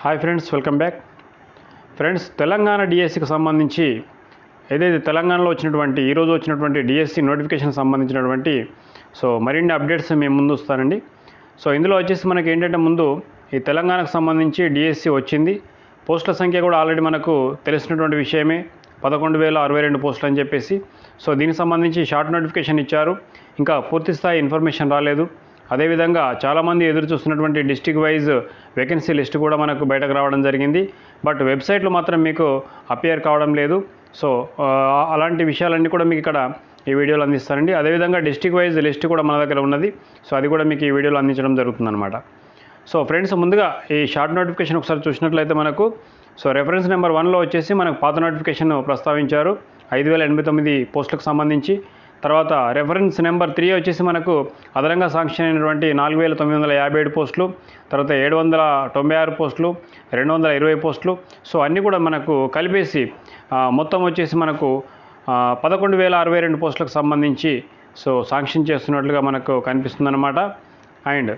Hi friends welcome back. Friends Telangana డిఎస్సికి సంబంధించి ఏదైతే తెలంగాణలో వచ్చినటువంటి ఈరోజు వచ్చినటువంటి డిఎస్సి నోటిఫికేషన్ సంబంధించినటువంటి సో మరిన్ని అప్డేట్స్ మేము ముందు వస్తానండి. సో ఇందులో వచ్చేసి మనకి ఏంటంటే ముందు ఈ తెలంగాణకు సంబంధించి డిఎస్సి వచ్చింది. పోస్టుల సంఖ్య కూడా ఆల్రెడీ మనకు తెలిసినటువంటి విషయమే. పదకొండు వేల అరవై రెండు పోస్టులు అని చెప్పేసి. సో దీనికి సంబంధించి షార్ట్ నోటిఫికేషన్ ఇచ్చారు. ఇంకా పూర్తి స్థాయి ఇన్ఫర్మేషన్ రాలేదు. అదేవిధంగా చాలామంది ఎదురు చూస్తున్నటువంటి డిస్టిక్ వైజ్ వేకెన్సీ లిస్ట్ కూడా మనకు బయటకు రావడం జరిగింది. బట్ వెబ్సైట్లో మాత్రం మీకు అపియర్ కావడం లేదు. సో అలాంటి విషయాలన్నీ కూడా మీకు ఇక్కడ ఈ వీడియోలో అందిస్తానండి. అదేవిధంగా డిస్టిక్ వైజ్ లిస్ట్ కూడా మన దగ్గర ఉన్నది. సో అది కూడా మీకు ఈ వీడియోలో అందించడం జరుగుతుందన్నమాట. సో ఫ్రెండ్స్ ముందుగా ఈ షార్ట్ నోటిఫికేషన్ ఒకసారి చూసినట్లయితే మనకు సో రెఫరెన్స్ నెంబర్ వన్లో వచ్చేసి మనకు పాత నోటిఫికేషన్ ప్రస్తావించారు. ఐదు వేల ఎనభై తొమ్మిది పోస్టులకు సంబంధించి. తర్వాత రెఫరెన్స్ నెంబర్ త్రీ వచ్చేసి మనకు అదనంగా శాంక్షన్ అయినటువంటి నాలుగు వేల తొమ్మిది వందల యాభై ఏడు పోస్టులు తర్వాత ఏడు వందల తొంభై ఆరు పోస్టులు రెండు వందల ఇరవై పోస్టులు. సో అన్నీ కూడా మనకు కలిపేసి మొత్తం వచ్చేసి మనకు పదకొండు వేల అరవై రెండు పోస్టులకు సంబంధించి సో శాంక్షన్ చేస్తున్నట్లుగా మనకు కనిపిస్తుందన్నమాట. అండ్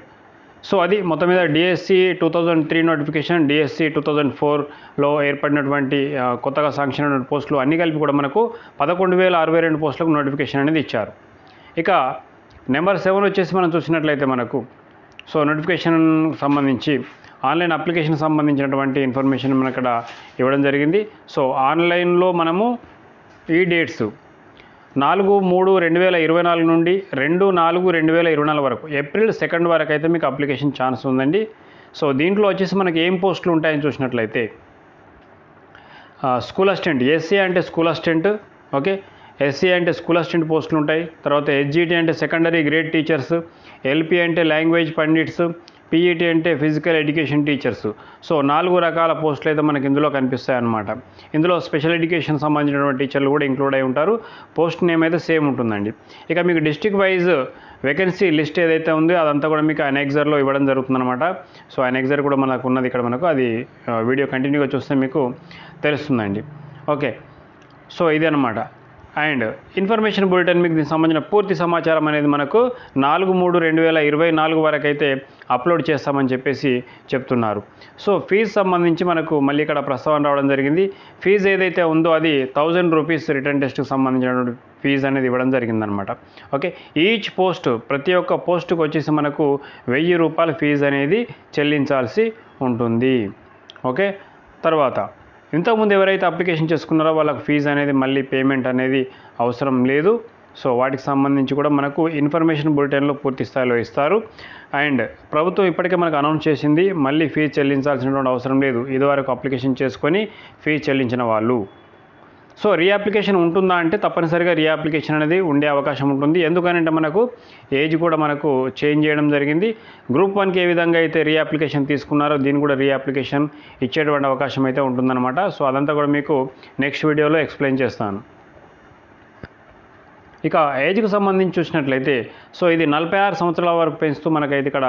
సో అది మొత్తం మీద DSC two thousand three notification DSC two thousand ఫోర్లో ఏర్పడినటువంటి కొత్తగా శాంక్షన్ అయిన పోస్టులు అన్నీ కలిపి కూడా మనకు పదకొండు వేల అరవై రెండు పోస్టులకు నోటిఫికేషన్ అనేది ఇచ్చారు. ఇక నెంబర్ సెవెన్ వచ్చేసి మనం చూసినట్లయితే మనకు సో నోటిఫికేషన్ సంబంధించి ఆన్లైన్ అప్లికేషన్ సంబంధించినటువంటి ఇన్ఫర్మేషన్ మన ఇక్కడ ఇవ్వడం జరిగింది. సో ఆన్లైన్లో మనము ఈ డేట్స్ నాలుగు మూడు రెండు వేల ఇరవై నాలుగు నుండి రెండు నాలుగు రెండు వేల ఇరవై నాలుగు వరకు. ఏప్రిల్ సెకండ్ వరకు అయితే మీకు అప్లికేషన్ ఛాన్స్ ఉందండి. సో దీంట్లో వచ్చేసి మనకి ఏం పోస్టులు ఉంటాయని చూసినట్లయితే స్కూల్ అసిస్టెంట్ ఎస్సీ అంటే స్కూల్ అసిస్టెంట్ ఓకే? ఎస్సీ అంటే స్కూల్ అసిస్టెంట్ పోస్టులు ఉంటాయి. తర్వాత హెచ్జిటి అంటే సెకండరీ గ్రేడ్ టీచర్స్ ఎల్పి అంటే లాంగ్వేజ్ పండిట్స్ పీఈటీ అంటే ఫిజికల్ ఎడ్యుకేషన్ టీచర్స్ సో నాలుగు రకాల పోస్టులు అయితే మనకి ఇందులో కనిపిస్తాయి అన్నమాట ఇందులో స్పెషల్ ఎడ్యుకేషన్ సంబంధించినటువంటి టీచర్లు కూడా ఇంక్లూడ్ అయి ఉంటారు. పోస్ట్ నేమ్ అయితే సేమ్ ఉంటుందండి. ఇక మీకు డిస్టిక్ వైజ్ వేకెన్సీ లిస్ట్ ఏదైతే ఉందో అదంతా కూడా మీకు అనెగ్జర్లో ఇవ్వడం జరుగుతుందన్నమాట. సో అనెగ్జర్ కూడా మనకు ఉన్నది ఇక్కడ మనకు. అది వీడియో కంటిన్యూగా చూస్తే మీకు తెలుస్తుందండి. ఓకే సో ఇది అనమాట అండ్ ఇన్ఫర్మేషన్ బులెటిన్ మీకు దీనికి సంబంధించిన పూర్తి సమాచారం అనేది మనకు నాలుగు మూడు రెండు వేల ఇరవై నాలుగు వరకు అయితే అప్లోడ్ చేస్తామని చెప్పేసి చెప్తున్నారు. సో ఫీజు సంబంధించి మనకు మళ్ళీ ఇక్కడ ప్రస్తావన రావడం జరిగింది. ఫీజు ఏదైతే ఉందో అది థౌజండ్ రూపీస్ రిటర్న్ టెస్ట్కి సంబంధించినటువంటి ఫీజు అనేది ఇవ్వడం జరిగిందనమాట. ఓకే? ఈచ్ పోస్ట్ ప్రతి ఒక్క పోస్టుకు వచ్చేసి మనకు వెయ్యి రూపాయల ఫీజు అనేది చెల్లించాల్సి ఉంటుంది. ఓకే? తర్వాత ఇంతకుముందు ఎవరైతే అప్లికేషన్ చేసుకున్నారో వాళ్ళకి ఫీజు అనేది మళ్ళీ పేమెంట్ అనేది అవసరం లేదు. సో వాటికి సంబంధించి కూడా మనకు ఇన్ఫర్మేషన్ బులెటిన్లో పూర్తి స్థాయిలో ఇస్తారు. అండ్ ప్రభుత్వం ఇప్పటికే మనకు అనౌన్స్ చేసింది మళ్ళీ ఫీజు చెల్లించాల్సినటువంటి అవసరం లేదు. ఇదివరకు అప్లికేషన్ చేసుకొని ఫీజు చెల్లించిన వాళ్ళు. సో రీఅప్లికేషన్ ఉంటుందా అంటే తప్పనిసరిగా రీఅప్లికేషన్ అనేది ఉండే అవకాశం ఉంటుంది. ఎందుకనంటే మనకు ఏజ్ కూడా మనకు చేంజ్ చేయడం జరిగింది. గ్రూప్ వన్కి ఏ విధంగా అయితే రీఅప్లికేషన్ తీసుకున్నారో దీన్ని కూడా రీఅప్లికేషన్ ఇచ్చేటువంటి అవకాశం అయితే ఉంటుందన్నమాట. సో అదంతా కూడా మీకు నెక్స్ట్ వీడియోలో ఎక్స్ప్లెయిన్ చేస్తాను. ఇక ఏజ్కి సంబంధించి చూసినట్లయితే సో ఇది నలభై ఆరు సంవత్సరాల వరకు పెంచుతూ మనకైతే ఇక్కడ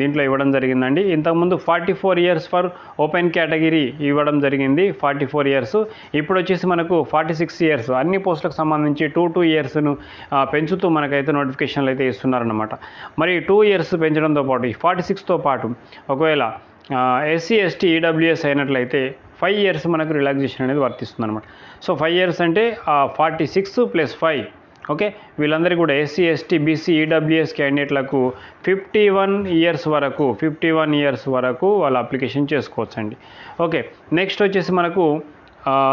దీంట్లో ఇవ్వడం జరిగిందండి. ఇంతకుముందు forty four years for open category ఇవ్వడం జరిగింది ఫార్టీ ఫోర్ ఇయర్స్. ఇప్పుడు వచ్చేసి మనకు ఫార్టీ సిక్స్ ఇయర్స్ అన్ని పోస్టులకు సంబంధించి టూ టూ ఇయర్స్ను పెంచుతూ మనకైతే నోటిఫికేషన్లు అయితే ఇస్తున్నారనమాట మరి టూ ఇయర్స్ పెంచడంతో పాటు ఈ ఫార్టీ సిక్స్తో పాటు ఒకవేళ ఎస్సీ ఎస్టీ ఈడబ్ల్యూఎస్ అయినట్లయితే ఫైవ్ ఇయర్స్ మనకు రిలాక్సేషన్ అనేది వర్తిస్తుంది అనమాట సో ఫైవ్ ఇయర్స్ అంటే forty six plus five okay? వీళ్ళందరికీ కూడా ఎస్సీ ఎస్టీ బీసీ ఈడబ్ల్యూఎస్ క్యాండిడేట్లకు ఫిఫ్టీ వన్ ఇయర్స్ వరకు ఫిఫ్టీ వన్ ఇయర్స్ వరకు వాళ్ళు అప్లికేషన్ చేసుకోవచ్చండి. ఓకే నెక్స్ట్ వచ్చేసి మనకు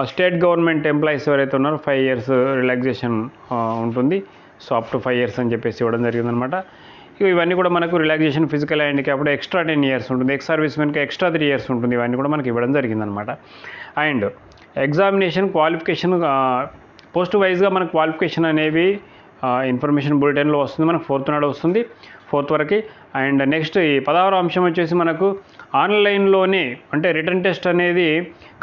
స్టేట్ గవర్నమెంట్ ఎంప్లాయీస్ ఎవరైతే ఉన్నారో ఫైవ్ ఇయర్స్ రిలాక్సేషన్ ఉంటుంది. So up to five years అని చెప్పేసి ఇవ్వడం జరిగిందనమాట. ఇవన్నీ కూడా మనకు relaxation physical handicapped extra ten years ఉంటుంది. ఎక్స్ సర్వీస్ మెన్కి ఎక్స్ట్రా త్రీ ఇయర్స్ ఉంటుంది. ఇవన్నీ కూడా మనకి ఇవ్వడం జరిగిందనమాట. అండ్ ఎగ్జామినేషన్ క్వాలిఫికేషన్ పోస్ట్ వైజ్గా మనకు క్వాలిఫికేషన్ అనేవి ఇన్ఫర్మేషన్ బులెటిన్లో వస్తుంది. మనకు ఫోర్త్ నాడు వస్తుంది. ఫోర్త్ వరకు. అండ్ నెక్స్ట్ ఈ పదహారు అంశం వచ్చేసి మనకు ఆన్లైన్లోనే అంటే రిటర్న్ టెస్ట్ అనేది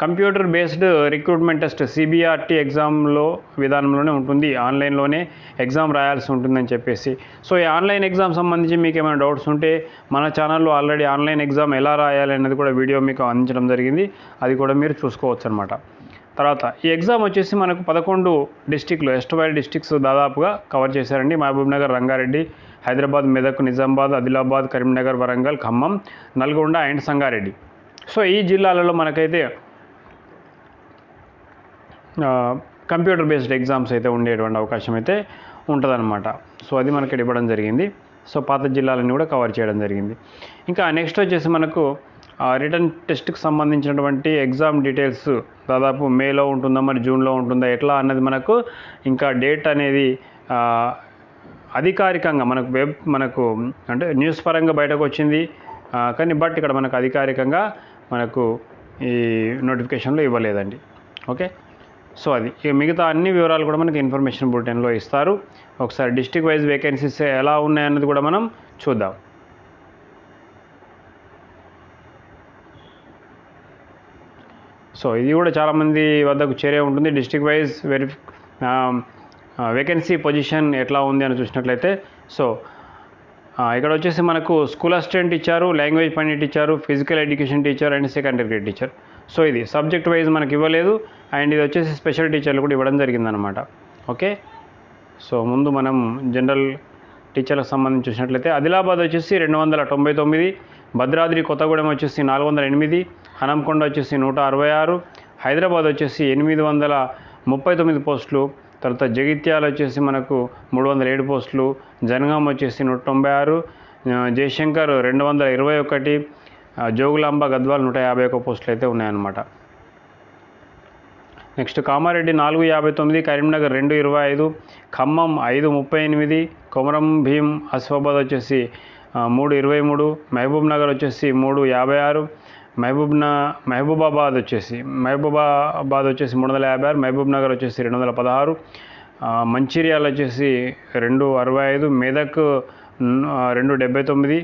computer based recruitment test CBRT ఎగ్జామ్లో విధానంలోనే ఉంటుంది. ఆన్లైన్లోనే ఎగ్జామ్ రాయాల్సి ఉంటుందని చెప్పేసి. సో ఈ ఆన్లైన్ ఎగ్జామ్ సంబంధించి మీకు ఏమైనా డౌట్స్ ఉంటే మన ఛానల్లో ఆల్రెడీ ఆన్లైన్ ఎగ్జామ్ ఎలా రాయాలి అనేది కూడా వీడియో మీకు అందించడం జరిగింది. అది కూడా మీరు చూసుకోవచ్చు అనమాట తర్వాత ఈ ఎగ్జామ్ వచ్చేసి మనకు పదకొండు డిస్టిక్లు ఎస్ట్ డిస్టిక్స్ దాదాపుగా కవర్ చేశారండి. మహబూబ్నగర్ రంగారెడ్డి హైదరాబాద్ మెదక్ నిజామాబాద్ ఆదిలాబాద్ కరీంనగర్ వరంగల్ ఖమ్మం నల్గొండ అండ్ సంగారెడ్డి. సో ఈ జిల్లాలలో మనకైతే కంప్యూటర్ బేస్డ్ ఎగ్జామ్స్ అయితే ఉండేటువంటి అవకాశం అయితే ఉంటుందన్నమాట. సో అది మనకి ఇవ్వడం జరిగింది. సో పాత జిల్లాలన్నీ కూడా కవర్ చేయడం జరిగింది. ఇంకా నెక్స్ట్ వచ్చేసి మనకు రిటర్న్ టెస్ట్కి సంబంధించినటువంటి ఎగ్జామ్ డీటెయిల్స్ దాదాపు మేలో ఉంటుందా మరి జూన్లో ఉంటుందా ఎట్లా అన్నది మనకు ఇంకా డేట్ అనేది అధికారికంగా మనకు వెబ్ మనకు అంటే న్యూస్ పరంగా బయటకు వచ్చింది. కానీ బట్ ఇక్కడ మనకు అధికారికంగా మనకు ఈ నోటిఫికేషన్లో ఇవ్వలేదండి. ఓకే సో అది. ఇక మిగతా అన్ని వివరాలు కూడా మనకి ఇన్ఫర్మేషన్ బులెటిన్లో ఇస్తారు. ఒకసారి డిస్టిక్ వైజ్ వేకెన్సీస్ ఎలా ఉన్నాయన్నది కూడా మనం చూద్దాం. సో ఇది కూడా చాలామంది వద్దకు చేరే ఉంటుంది. డిస్టిక్ వైజ్ వెరిఫి వేకెన్సీ పొజిషన్ ఎట్లా ఉంది అని చూసినట్లయితే సో uh, ఇక్కడ వచ్చేసి మనకు స్కూల్ అసిస్టెంట్ ఇచ్చారు లాంగ్వేజ్ పండిట్ ఇచ్చారు physical education teacher and secondary grade teacher so ఇది సబ్జెక్ట్ వైజ్ మనకి ఇవ్వలేదు. అండ్ ఇది వచ్చేసి స్పెషల్ టీచర్లు కూడా ఇవ్వడం జరిగిందనమాట ఓకే సో ముందు మనం జనరల్ టీచర్లకు సంబంధించి చూసినట్లయితే ఆదిలాబాద్ వచ్చేసి రెండు వందల తొంభై తొమ్మిది భద్రాద్రి కొత్తగూడెం వచ్చేసి నాలుగు వందల ఎనిమిది హనంకొండ వచ్చేసి నూట అరవై ఆరు హైదరాబాద్ వచ్చేసి ఎనిమిది వందల ముప్పై తొమ్మిది పోస్టులు తర్వాత జగిత్యాల వచ్చేసి మనకు మూడు వందల ఏడు పోస్టులు జనగాం వచ్చేసి నూట తొంభై ఆరు జయశంకర్ రెండు వందల ఇరవై ఒకటి జోగులాంబ గద్వాల్ నూట యాభై ఒక పోస్టులు అయితే ఉన్నాయన్నమాట. నెక్స్ట్ కామారెడ్డి నాలుగు యాభై తొమ్మిది కరీంనగర్ రెండు ఇరవై ఐదు ఖమ్మం ఐదు ముప్పై ఎనిమిది కొమరం భీం అసిఫాబాద్ వచ్చేసి మూడు ఇరవై మూడు మహబూబ్ నగర్ వచ్చేసి మూడు యాభై ఆరు మహబూబ్నా మహబూబాబాద్ వచ్చేసి మహబూబాబాద్ వచ్చేసి మూడు వందల యాభై ఆరు మహబూబ్ నగర్ వచ్చేసి రెండు వందల పదహారు మంచిర్యాల వచ్చేసి రెండు అరవై ఐదు మెదక్ రెండు డెబ్బై తొమ్మిది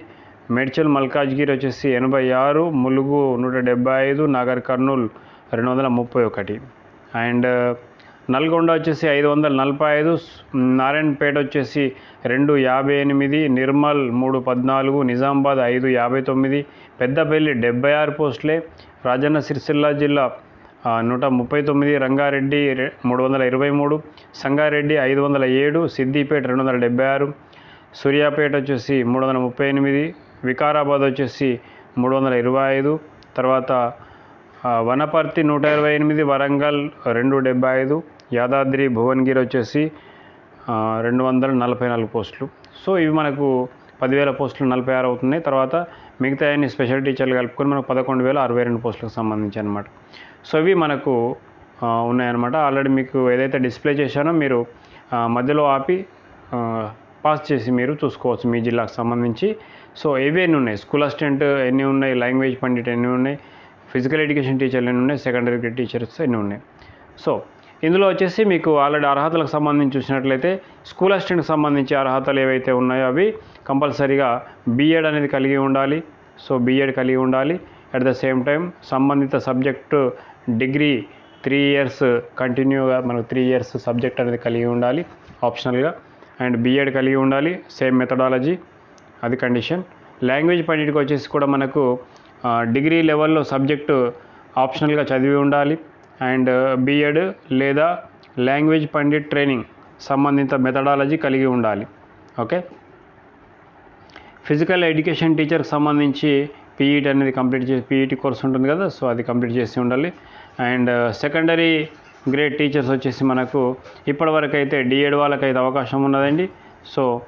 మేడ్చల్ మల్కాజ్గిరి వచ్చేసి ఎనభై ఆరు ములుగు నూట డెబ్బై ఐదు నాగర్ కర్నూల్ రెండు వందల ముప్పై ఒకటి. అండ్ నల్గొండ వచ్చేసి ఐదు వందల నలభై ఐదు నారాయణపేట వచ్చేసి రెండు యాభై ఎనిమిది నిర్మల్ మూడు పద్నాలుగు నిజామాబాద్ ఐదు యాభై తొమ్మిది పెద్దపల్లి డెబ్బై ఆరు పోస్టులే రాజన్న సిరిసిల్ల జిల్లా నూట ముప్పై తొమ్మిది రంగారెడ్డి మూడు వందల ఇరవై మూడు సంగారెడ్డి ఐదు వందల ఏడు సిద్దిపేట రెండు వందల డెబ్బై ఆరు సూర్యాపేట వచ్చేసి మూడు వందల ముప్పై ఎనిమిది వికారాబాద్ వచ్చేసి మూడు వందల ఇరవై ఐదు తర్వాత వనపర్తి నూట ఇరవై ఎనిమిది వరంగల్ రెండు డెబ్బై ఐదు యాదాద్రి భువనగిరి వచ్చేసి రెండు వందల నలభై నాలుగు పోస్టులు. సో ఇవి మనకు పదివేల పోస్టులు నలభై ఆరు అవుతున్నాయి. తర్వాత మిగతా అన్ని స్పెషల్ టీచర్లు కలుపుకొని మనకు పదకొండు వేల అరవై రెండు పోస్టులకు సంబంధించి అనమాట సో ఇవి మనకు ఉన్నాయన్నమాట. ఆల్రెడీ మీకు ఏదైతే డిస్ప్లే చేశానో మీరు మధ్యలో ఆపి పాస్ చేసి మీరు చూసుకోవచ్చు మీ జిల్లాకు సంబంధించి. సో ఇవి ఎన్ని ఉన్నాయి? స్కూల్ అసిస్టెంట్ ఎన్ని ఉన్నాయి? లాంగ్వేజ్ పండిట్ ఎన్ని ఉన్నాయి? ఫిజికల్ ఎడ్యుకేషన్ టీచర్లు ఎన్ని ఉన్నాయి సెకండరీ గ్రేడ్ టీచర్స్ ఎన్ని ఉన్నాయి? సో ఇందులో వచ్చేసి మీకు ఆల్రెడీ అర్హతలకు సంబంధించి చూసినట్లయితే స్కూల్ అసిస్టెంట్కి సంబంధించి అర్హతలు ఏవైతే ఉన్నాయో అవి కంపల్సరీగా బీఎడ్ అనేది కలిగి ఉండాలి. సో బీఎడ్ కలిగి ఉండాలి. అట్ ద సేమ్ టైం సంబంధిత సబ్జెక్టు డిగ్రీ త్రీ ఇయర్స్ కంటిన్యూగా మనకు త్రీ ఇయర్స్ సబ్జెక్ట్ అనేది కలిగి ఉండాలి ఆప్షనల్గా. అండ్ బీఎడ్ కలిగి ఉండాలి. సేమ్ మెథడాలజీ అది కండిషన్. లాంగ్వేజ్ పండిట్కి వచ్చేసి కూడా మనకు డిగ్రీ లెవెల్లో సబ్జెక్టు ఆప్షనల్గా చదివి ఉండాలి. అండ్ బీఎడ్ లేదా లాంగ్వేజ్ పండిట్ ట్రైనింగ్ సంబంధిత మెథడాలజీ కలిగి ఉండాలి. ఓకే? ఫిజికల్ ఎడ్యుకేషన్ టీచర్కి సంబంధించి పీఈటీ అనేది కంప్లీట్ చేసి పీఈటీ కోర్స్ ఉంటుంది కదా సో అది కంప్లీట్ చేసి ఉండాలి. అండ్ సెకండరీ గ్రేడ్ టీచర్స్ వచ్చేసి మనకు ఇప్పటివరకు అయితే డిఎడ్ వాళ్ళకైతే అవకాశం ఉన్నదండి. సో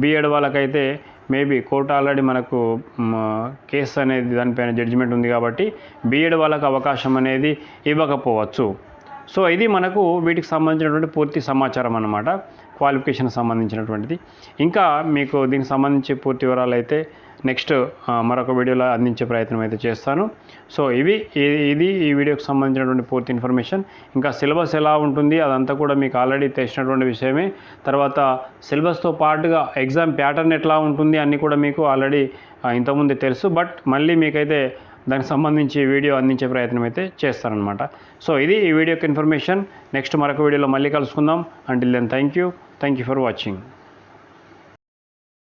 బీఎడ్ వాళ్ళకైతే మేబీ కోర్టు ఆల్రెడీ మనకు కేసు అనేది దానిపైన జడ్జిమెంట్ ఉంది కాబట్టి బీఎడ్ వాళ్ళకు అవకాశం అనేది ఇవ్వకపోవచ్చు. సో ఇది మనకు వీటికి సంబంధించినటువంటి పూర్తి సమాచారం అన్నమాట క్వాలిఫికేషన్ సంబంధించినటువంటిది. ఇంకా మీకు దీనికి సంబంధించి పూర్తి వివరాలు అయితే నెక్స్ట్ మరొక వీడియోలో అందించే ప్రయత్నం అయితే చేస్తాను. సో ఇవి ఇది ఇది ఈ వీడియోకి సంబంధించినటువంటి పూర్తి ఇన్ఫర్మేషన్. ఇంకా సిలబస్ ఎలా ఉంటుంది అదంతా కూడా మీకు ఆల్రెడీ తెలిసినటువంటి విషయమే. తర్వాత సిలబస్తో పాటుగా ఎగ్జామ్ ప్యాటర్న్ ఎట్లా ఉంటుంది అన్నీ కూడా మీకు ఆల్రెడీ ఇంతకుముందే తెలుసు. బట్ మళ్ళీ మీకైతే దానికి సంబంధించి వీడియో అందించే ప్రయత్నం అయితే చేస్తానన్నమాట. సో ఇది ఈ వీడియోకి ఇన్ఫర్మేషన్. నెక్స్ట్ మరొక వీడియోలో మళ్ళీ కలుసుకుందాం. Until then thank you thank you for watching